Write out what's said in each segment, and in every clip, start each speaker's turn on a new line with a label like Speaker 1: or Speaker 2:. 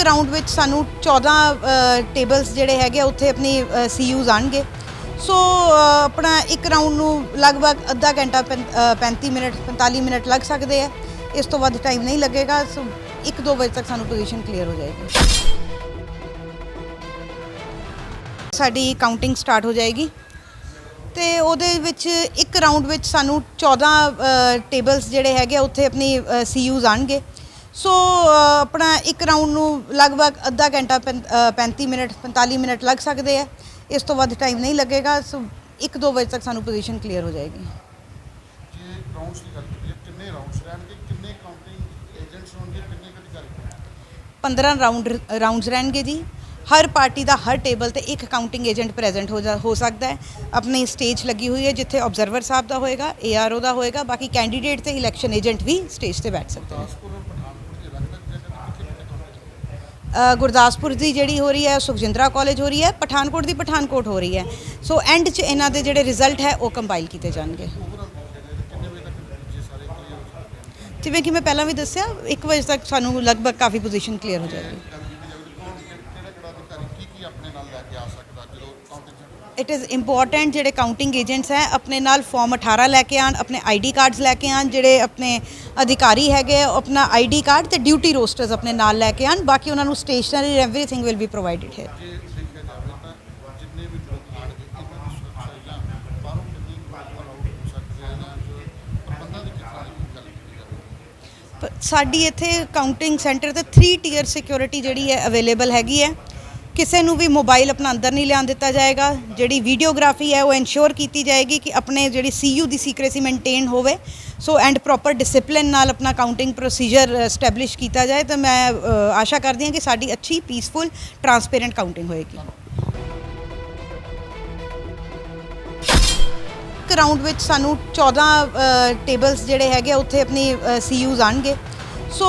Speaker 1: ਇੱਕ ਰਾਉਂਡ ਵਿੱਚ ਸਾਨੂੰ 14 ਟੇਬਲਸ ਜਿਹੜੇ ਹੈਗੇ ਆ, ਉੱਥੇ ਆਪਣੀ ਸੀਯੂਜ਼ ਆਣਗੇ। ਸੋ ਆਪਣਾ ਇੱਕ ਰਾਉਂਡ ਨੂੰ ਲਗਭਗ ਅੱਧਾ ਘੰਟਾ ਪੈਂ- ਅ, 35 ਮਿੰਟ 45 ਮਿੰਟ ਲੱਗ ਸਕਦੇ ਆ। ਇਸ ਤੋਂ ਵੱਧ ਟਾਈਮ ਨਹੀਂ ਲੱਗੇਗਾ। ਸੋ 1-2 ਵਜੇ ਤੱਕ ਸਾਨੂੰ ਪੋਜੀਸ਼ਨ ਕਲੀਅਰ ਹੋ ਜਾਏਗੀ। ਸਾਡੀ ਕਾਊਂਟਿੰਗ ਸਟਾਰਟ ਹੋ ਜਾਏਗੀ। ਤੇ ਉਹਦੇ ਵਿੱਚ ਇੱਕ ਰਾਉਂਡ ਵਿੱਚ ਸਾਨੂੰ 14 ਟੇਬਲਸ ਜਿਹੜੇ ਹੈਗੇ ਆ, ਉੱਥੇ ਆਪਣੀ ਸੀਯੂਜ਼ ਆਣਗੇ। ਸੋ ਆਪਣਾ ਇੱਕ ਰਾਉਂਡ ਨੂੰ ਲਗਭਗ ਅੱਧਾ ਘੰਟਾ ਪੈਂ- ਅ, 35 ਮਿੰਟ 45 ਮਿੰਟ ਲੱਗ ਸਕਦੇ ਆ। ਇਸ ਤੋਂ ਵੱਧ ਟਾਈਮ ਨਹੀਂ ਲੱਗੇਗਾ। ਸੋ 1-2 ਵਜੇ ਤੱਕ ਸਾਨੂੰ ਪੋਜੀਸ਼ਨ ਕਲੀਅਰ ਹੋ ਜਾਏਗੀ।
Speaker 2: ਜੇ ਰਾਉਂਡਸ ਦੀ ਗੱਲ ਕਰੀਏ ਕਿੰਨੇ ਰਾਉਂਡਸ ਰਹਿਣਗੇ ਕਿੰਨੇ ਕਾਊਂਟਿੰਗ ਏਜੰਟਸ ਹੋਣਗੇ ਕਿੰਨੇ ਕੁ ਅਧਿਕਾਰੀ
Speaker 1: 15 ਰਾਉਂਡ ਰਾਉਂਡਸ ਰਹਿਣਗੇ ਜੀ। ਹਰ ਪਾਰਟੀ ਦਾ ਹਰ ਟੇਬਲ ਤੇ ਇੱਕ ਕਾਊਂਟਿੰਗ ਏਜੰਟ ਪ੍ਰੈਜ਼ੈਂਟ ਹੋ ਜਾ ਹੋ ਸਕਦਾ ਹੈ। ਆਪਣੀ ਸਟੇਜ ਲੱਗੀ ਹੋਈ ਹੈ ਜਿੱਥੇ ਆਬਜ਼ਰਵਰ ਸਾਹਿਬ ਦਾ ਹੋਏਗਾ ਏਆਰਓ ਦਾ ਹੋਏਗਾ। ਬਾਕੀ ਕੈਂਡੀਡੇਟ ਤੇ ਇਲੈਕਸ਼ਨ ਏਜੰਟ ਵੀ ਸਟੇਜ ਤੇ ਬੈਠ ਸਕਦੇ ਨੇ
Speaker 2: ਗੁਰਦਾਸਪੁਰ ਔਰ ਪਠਾਨਕੋਟ ਦੀ ਅਲੱਗ-ਅਲੱਗ ਜਗ੍ਹਾ ਤੇ ਕਿੱਥੇ ਕਿੱਥੇ ਕਾਊਂਟਿੰਗ
Speaker 1: ਅ, ਗੁਰਦਾਸਪੁਰ ਦੀ ਜਿਹੜੀ ਹੋ ਰਹੀ ਹੈ ਸੁਖਜਿੰਦਰਾ ਕਾਲਜ ਹੋ ਰਹੀ ਹੈ ਪਠਾਨਕੋਟ ਦੀ ਪਠਾਨਕੋਟ ਹੋ ਰਹੀ ਹੈ ਸੋ ਐਂਡ 'ਚ ਇਹਨਾਂ ਦੇ ਜਿਹੜੇ ਰਿਜ਼ਲਟ ਹੈ ਉਹ ਕੰਪਾਈਲ ਕੀਤੇ ਜਾਣਗੇ ਜਿਵੇਂ ਕਿ ਮੈਂ ਪਹਿਲਾਂ ਵੀ ਦੱਸਿਆ 1 ਵਜੇ ਤੱਕ ਸਾਨੂੰ ਲਗਭਗ ਕਾਫੀ ਪੋਜੀਸ਼ਨ ਕਲੀਅਰ ਹੋ ਜਾਏਗੀ
Speaker 2: ਕਿਹੜਾ ਕਿਹੜਾ ਅਧਿਕਾਰੀ ਕੀ ਕੀ ਆਪਣੇ ਨਾਲ ਲੈ ਕੇ ਆ ਸਕਦਾ ਜਦੋਂ ਕਾਊਂਟਿੰਗ
Speaker 1: ਇਟ ਇਜ਼ ਇੰਪੋਰਟੈਂਟ ਜਿਹੜੇ ਕਾਊਂਟਿੰਗ ਏਜੰਟਸ ਹੈ ਆਪਣੇ ਨਾਲ ਫਾਰਮ 18 ਲੈ ਕੇ ਆਣ ਆਪਣੇ ਆਈਡੀ ਕਾਰਡਸ ਲੈ ਕੇ ਆਣ ਜਿਹੜੇ ਆਪਣੇ ਅਧਿਕਾਰੀ ਹੈਗੇ ਆਪਣਾ ਆਈਡੀ ਕਾਰਡ ਤੇ ਡਿਊਟੀ ਰੋਸਟਰਸ ਆਪਣੇ ਨਾਲ ਲੈ ਕੇ ਆਣ ਬਾਕੀ ਉਹਨਾਂ ਨੂੰ stationery everything will be provided here
Speaker 2: ਹੋ
Speaker 1: ਸਾਡੀ ਇੱਥੇ ਕਾਊਂਟਿੰਗ ਸੈਂਟਰ ਤੇ 3 ਟੀਅਰ ਸਿਕਿਉਰਿਟੀ ਜਿਹੜੀ ਹੈ ਅਵੇਲੇਬਲ ਹੈਗੀ ਹੈ। ਕਿਸੇ ਨੂੰ ਵੀ ਮੋਬਾਈਲ ਆਪਣਾ ਅੰਦਰ ਨਹੀਂ ਲਿਆਉਣ ਦਿੱਤਾ ਜਾਏਗਾ। ਜਿਹੜੀ ਵੀਡੀਓਗ੍ਰਾਫੀ ਹੈ ਉਹ ਇਨਸ਼ੋਰ ਕੀਤੀ ਜਾਏਗੀ ਕਿ ਆਪਣੇ ਜਿਹੜੀ ਸੀਯੂ ਦੀ ਸੀਕ੍ਰੇਸੀ ਮੇਨਟੇਨ ਹੋਵੇ। ਸੋ ਐਂਡ ਪ੍ਰੋਪਰ ਡਿਸਪਲਿਨ ਨਾਲ ਆਪਣਾ ਕਾਊਂਟਿੰਗ ਪ੍ਰੋਸੀਜਰ ਐਸਟੈਬਲਿਸ਼ ਕੀਤਾ ਜਾਏ ਤਾਂ ਮੈਂ ਆਸ਼ਾ ਕਰਦੀ ਹਾਂ ਕਿ ਸਾਡੀ ਅੱਛੀ ਪੀਸਫੁਲ ਟਰਾਂਸਪੇਰੈਂਟ ਕਾਊਂਟਿੰਗ ਹੋਏਗੀ। ਇੱਕ ਰਾਉਂਡ ਵਿੱਚ ਸਾਨੂੰ 14 ਟੇਬਲਸ ਜਿਹੜੇ ਹੈਗੇ ਆ, ਉੱਥੇ ਆਪਣੀ ਸੀਯੂਜ਼ ਆਣਗੇ ਸੋ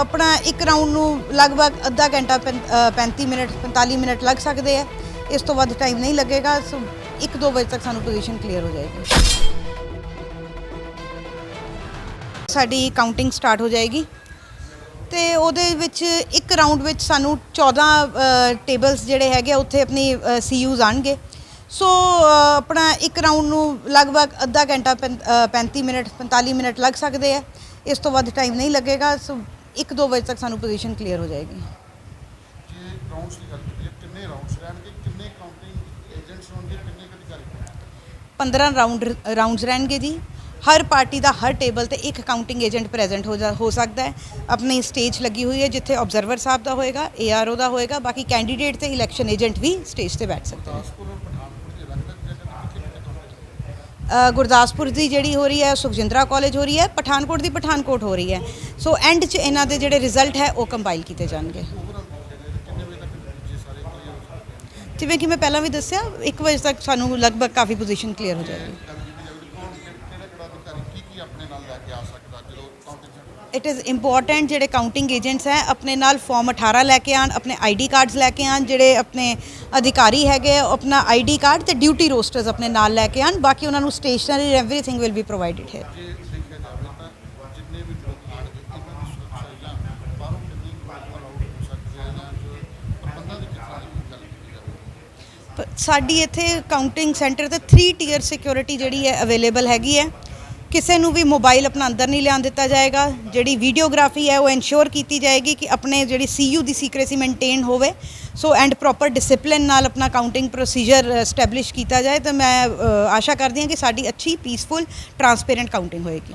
Speaker 1: ਆਪਣਾ ਇੱਕ ਰਾਉਂਡ ਨੂੰ ਲਗਭਗ ਅੱਧਾ ਘੰਟਾ ਪੈਂ- ਅ, 35 ਮਿੰਟ 45 ਮਿੰਟ ਲੱਗ ਸਕਦੇ ਆ। ਇਸ ਤੋਂ ਵੱਧ ਟਾਈਮ ਨਹੀਂ ਲੱਗੇਗਾ ਸੋ 1-2 ਵਜੇ ਤੱਕ ਸਾਨੂੰ ਪੋਜੀਸ਼ਨ ਕਲੀਅਰ ਹੋ ਜਾਏਗੀ। ਸਾਡੀ ਕਾਊਂਟਿੰਗ ਸਟਾਰਟ ਹੋ ਜਾਏਗੀ। ਤੇ ਉਹਦੇ ਵਿੱਚ ਇੱਕ ਰਾਉਂਡ ਵਿੱਚ ਸਾਨੂੰ 14 ਟੇਬਲਸ ਜਿਹੜੇ ਹੈਗੇ ਆ, ਉੱਥੇ ਆਪਣੀ ਸੀਯੂਜ਼ ਆਣਗੇ। ਸੋ ਆਪਣਾ ਇੱਕ ਰਾਉਂਡ ਨੂੰ ਲਗਭਗ ਅੱਧਾ ਘੰਟਾ ਪੈਂ- ਅ, 35 ਮਿੰਟ 45 ਮਿੰਟ ਲੱਗ ਸਕਦੇ ਆ। ਇਸ ਤੋਂ ਵੱਧ ਟਾਈਮ ਨਹੀਂ ਲੱਗੇਗਾ ਸੋ 1-2 ਵਜੇ ਤੱਕ ਸਾਨੂੰ ਪੋਜੀਸ਼ਨ ਕਲੀਅਰ ਹੋ ਜਾਏਗੀ।
Speaker 2: ਜੇ ਰਾਉਂਡਸ ਦੀ ਗੱਲ ਕਰੀਏ ਕਿੰਨੇ ਰਾਉਂਡਸ ਰਹਿਣਗੇ? ਕਿੰਨੇ ਕਾਊਂਟਿੰਗ ਏਜੰਟਸ ਹੋਣਗੇ? ਕਿੰਨੇ ਕੁ ਅਧਿਕਾਰੀ
Speaker 1: 15 ਰਾਉਂਡ ਰਾਉਂਡਸ ਰਹਿਣਗੇ ਜੀ। ਹਰ ਪਾਰਟੀ ਦਾ ਹਰ ਟੇਬਲ ਤੇ ਇੱਕ ਕਾਊਂਟਿੰਗ ਏਜੰਟ ਪ੍ਰੈਜ਼ੈਂਟ ਹੋ ਜਾ ਹੋ ਸਕਦਾ ਹੈ। ਆਪਣੀ ਸਟੇਜ ਲੱਗੀ ਹੋਈ ਹੈ ਜਿੱਥੇ ਆਬਜ਼ਰਵਰ ਸਾਹਿਬ ਦਾ ਹੋਏਗਾ ਏਆਰਓ ਦਾ ਹੋਏਗਾ ਬਾਕੀ ਕੈਂਡੀਡੇਟ ਤੇ ਇਲੈਕਸ਼ਨ ਏਜੰਟ ਵੀ ਸਟੇਜ ਤੇ ਬੈਠ ਸਕਦੇ ਨੇ
Speaker 2: ਗੁਰਦਾਸਪੁਰ ਔਰ ਪਠਾਨਕੋਟ ਦੀ ਅਲੱਗ-ਅਲੱਗ ਜਗ੍ਹਾ ਤੇ ਕਿੱਥੇ ਕਿੱਥੇ ਕਾਊਂਟਿੰਗ
Speaker 1: ਅ, ਗੁਰਦਾਸਪੁਰ ਦੀ ਜਿਹੜੀ ਹੋ ਰਹੀ ਹੈ, ਸੁਖਜਿੰਦਰਾ ਕਾਲਜ ਹੋ ਰਹੀ ਹੈ, ਪਠਾਨਕੋਟ ਦੀ ਪਠਾਨਕੋਟ ਹੋ ਰਹੀ ਹੈ। ਸੋ ਐਂਡ 'ਚ ਇਹਨਾਂ ਦੇ ਜਿਹੜੇ ਰਿਜ਼ਲਟ ਹੈ, ਉਹ ਕੰਪਾਈਲ ਕੀਤੇ ਜਾਣਗੇ। ਜਿਵੇਂ ਕਿ ਮੈਂ ਪਹਿਲਾਂ ਵੀ ਦੱਸਿਆ 1 ਵਜੇ ਤੱਕ ਸਾਨੂੰ ਲਗਭਗ ਕਾਫੀ ਪੋਜੀਸ਼ਨ ਕਲੀਅਰ ਹੋ ਜਾਏਗੀ
Speaker 2: ਗੱਲ ਕੀਤੀ ਜਾਵੇ ਕੌਣ ਕਿਹੜਾ ਕਿਹੜਾ ਅਧਿਕਾਰੀ ਕੀ ਆਪਣੇ ਨਾਲ ਲੈ ਕੇ ਆ ਸਕਦਾ ਜਦੋਂ ਕਾਊਂਟਿੰਗ
Speaker 1: ਇਟ ਇਜ਼ ਇੰਪੋਰਟੈਂਟ ਜਿਹੜੇ ਕਾਊਂਟਿੰਗ ਏਜੰਟਸ ਹੈ ਆਪਣੇ ਨਾਲ ਫਾਰਮ 18 ਲੈ ਕੇ ਆਣ ਆਪਣੇ ਆਈਡੀ ਕਾਰਡਸ ਲੈ ਕੇ ਆਣ ਜਿਹੜੇ ਆਪਣੇ ਅਧਿਕਾਰੀ ਹੈਗੇ ਆਪਣਾ ਆਈਡੀ ਕਾਰਡ ਤੇ ਡਿਊਟੀ ਰੋਸਟਰਸ ਆਪਣੇ ਨਾਲ ਲੈ ਕੇ ਆਣ ਬਾਕੀ ਉਹਨਾਂ ਨੂੰ stationery everything will be provided here
Speaker 2: ਹੋ
Speaker 1: ਸਾਡੀ ਇੱਥੇ ਕਾਊਂਟਿੰਗ ਸੈਂਟਰ ਤੇ 3 ਟੀਅਰ ਸਿਕਿਉਰਿਟੀ ਜਿਹੜੀ ਹੈ ਅਵੇਲੇਬਲ ਹੈਗੀ ਹੈ। ਕਿਸੇ ਨੂੰ ਵੀ ਮੋਬਾਈਲ ਆਪਣਾ ਅੰਦਰ ਨਹੀਂ ਲਿਆਉਣ ਦਿੱਤਾ ਜਾਏਗਾ। ਜਿਹੜੀ ਵੀਡੀਓਗ੍ਰਾਫੀ ਹੈ ਉਹ ਇਨਸ਼ੋਰ ਕੀਤੀ ਜਾਏਗੀ ਕਿ ਆਪਣੇ ਜਿਹੜੀ ਸੀਯੂ ਦੀ ਸੀਕ੍ਰੇਸੀ ਮੇਨਟੇਨ ਹੋਵੇ। ਸੋ ਐਂਡ ਪ੍ਰੋਪਰ ਡਿਸਪਲਿਨ ਨਾਲ ਆਪਣਾ ਕਾਊਂਟਿੰਗ ਪ੍ਰੋਸੀਜਰ ਐਸਟੈਬਲਿਸ਼ ਕੀਤਾ ਜਾਏ ਤਾਂ ਮੈਂ ਅ, ਆਸ਼ਾ ਕਰਦੀ ਹਾਂ ਕਿ ਸਾਡੀ ਅੱਛੀ ਪੀਸਫੁਲ ਟਰਾਂਸਪੇਰੈਂਟ ਕਾਊਂਟਿੰਗ ਹੋਏਗੀ।